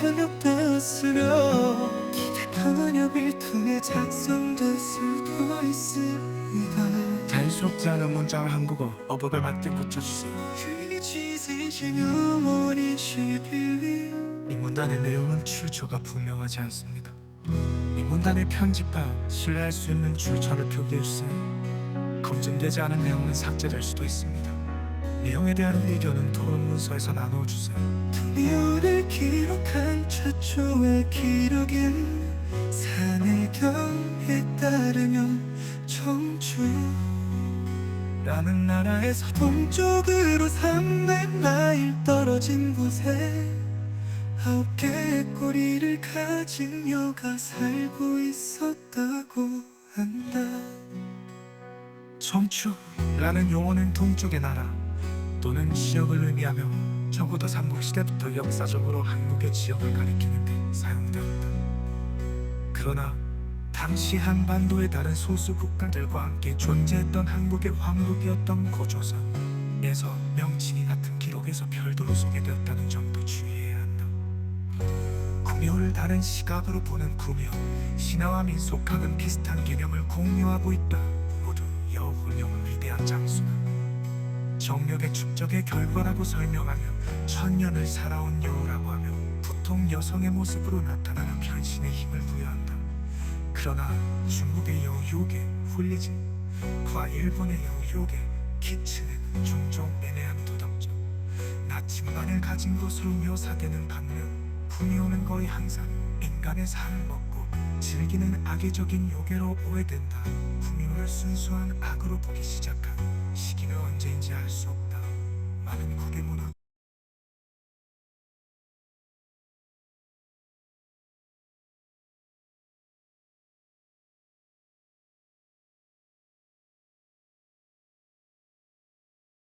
현역되었으며 번역을 통해 작성될 수도 있습니다. 단속지 않은 문장을 한국어 어법에 맞게 고쳐주세요. 이 문단의 내용은 출처가 분명하지 않습니다. 이 문단의 편집하여 신뢰할 수 있는 출처를 표기해주세요. 검증되지 않은 내용은 삭제될 수도 있습니다. 내용에 대한 의견은 토론 문서에서 나눠주세요 기록한 최초의 기록인 산해경에 따르면 청주 라는 나라에서 동쪽으로 300마일 떨어진 곳에 아홉 개의 꼬리를 가진 여가 살고 있었다고 한다. 청추라는 용어는 동쪽의 나라 또는 지역을 의미하며 적어도 삼국시대부터 역사적으로 한국의 지역을 가리키는 데 사용되었다. 그러나 당시 한반도의 다른 소수 국가들과 함께 존재했던 한국의 황국이었던 고조선에서 명칭이 같은 기록에서 별도로 소개되었다는 점도 주의해야 한다. 구묘를 다른 시각으로 보는 구묘, 신화와 민속학은 비슷한 개념을 공유하고 있다. 정력의 축적의 결과라고 설명하며 천년을 살아온 여우라고 하며 보통 여성의 모습으로 나타나는 변신의 힘을 부여한다. 그러나 중국의 여우 요괴 훌리진과 일본의 여우 요괴 키츠는 종종 애매한 도덕적 나침반을 가진 것으로 묘사되는 반면 부미호는 거의 항상 인간의 살을 먹고 즐기는 악의적인 요괴로 오해된다. 부미호를 순수한 악으로 보기 시작한 시기는 언제